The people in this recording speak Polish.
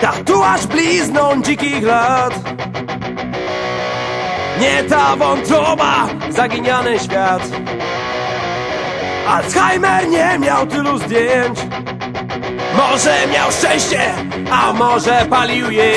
Tatuaż blizną dzikich lat. Nie ta wątroba, zaginiany świat. Alzheimer nie miał tylu zdjęć. Może miał szczęście, a może palił je.